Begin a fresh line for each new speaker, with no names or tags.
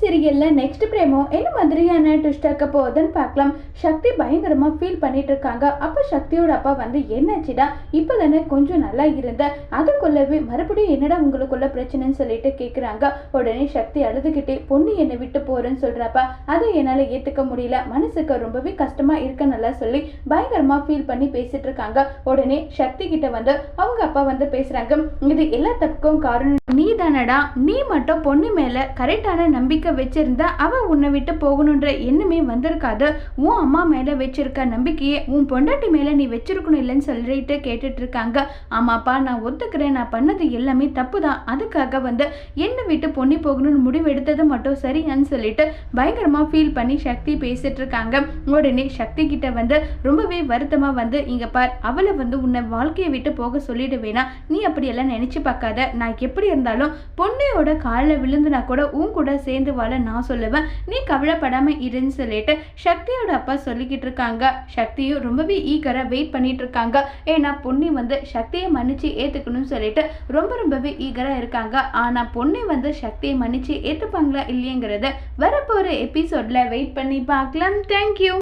சீரியல்ல நெக்ஸ்ட் பிரேமோ என்ன மாதிரியான ட்விஸ்ட் இருக்க போகுதுன்னு பார்க்கலாம். சக்தி பயங்கரமா ஃபீல் பண்ணிட்டு இருக்காங்க. அப்ப சக்தியோட அப்பா வந்து என்னாச்சுடா இப்பதானே கொஞ்சம் நல்லா இருந்த. அதுக்குள்ளவே மறுபடியும் என்னடா உங்களுக்குள்ள பிரச்சனைன்னு சொல்லிட்டு கேட்குறாங்க உடனே சக்தி அழுதுகிட்டே பொண்ணு என்னை விட்டு போறேன்னு சொல்றப்ப. அதை என்னால ஏத்துக்க முடியல. மனசுக்கு ரொம்பவே கஷ்டமா இருக்க நல்லா சொல்லி பயங்கரமா ஃபீல் பண்ணி பேசிட்டு இருக்காங்க. உடனே சக்தி கிட்ட வந்து அவங்க அப்பா வந்து பேசுறாங்க. இது எல்லா தப்புக்கும் காரணம் நீ தானடா நீ மட்டும் பொண்ணு மேலே கரெக்டான நம்பிக்கை வச்சிருந்தா அவ உன்னை விட்டு போகணுன்ற எண்ணமே வந்திருக்காது. உன் அம்மா மேலே வச்சிருக்க நம்பிக்கையே உன் பொண்டாட்டி மேலே நீ வச்சிருக்கணும் இல்லைன்னு சொல்லிட்டு கேட்டுட்டு இருக்காங்க ஆமாப்பா நான் ஒத்துக்கிறேன். நான் பண்ணது எல்லாமே தப்பு தான் அதுக்காக வந்து என்னை விட்டு பொண்ணி போகணும்னு முடிவு எடுத்தது மட்டும் சரியான்னு சொல்லிட்டு பயங்கரமாக ஃபீல் பண்ணி சக்தி பேசிட்டு இருக்காங்க உடனே சக்தி கிட்ட வந்து ரொம்பவே வருத்தமாக வந்து இங்கே பார் அவளை வந்து உன்னை வாழ்க்கையை விட்டு போக சொல்லிடுவேனா? நீ அப்படியெல்லாம் நினச்சி பார்க்காத. நான் எப்படி இருந்தாலும் பொண்ணையோட காலில் விழுந்துனா கூட உன் கூட சேர்ந்து வாழ நான் சொல்லுவேன். நீ கவலைப்படாமல் இருன்னு சொல்லிட்டு சக்தியோட அப்பா சொல்லிக்கிட்டு இருக்காங்க. சக்தியும் ரொம்பவே ஈகராக வெயிட் பண்ணிட்டு இருக்காங்க. ஏன்னா பொண்ணு வந்து சக்தியை மன்னிச்சு ஏத்துக்கணும்னு சொல்லிட்டு ரொம்ப ரொம்பவே ஈகராக இருக்காங்க. ஆனா பொண்ணை வந்து சக்தியை மன்னிச்சு ஏற்றுப்பாங்களா இல்லையங்கிறத வரப்போகிற எபிசோட்ல வெயிட் பண்ணி பார்க்கலாம். தேங்க்யூ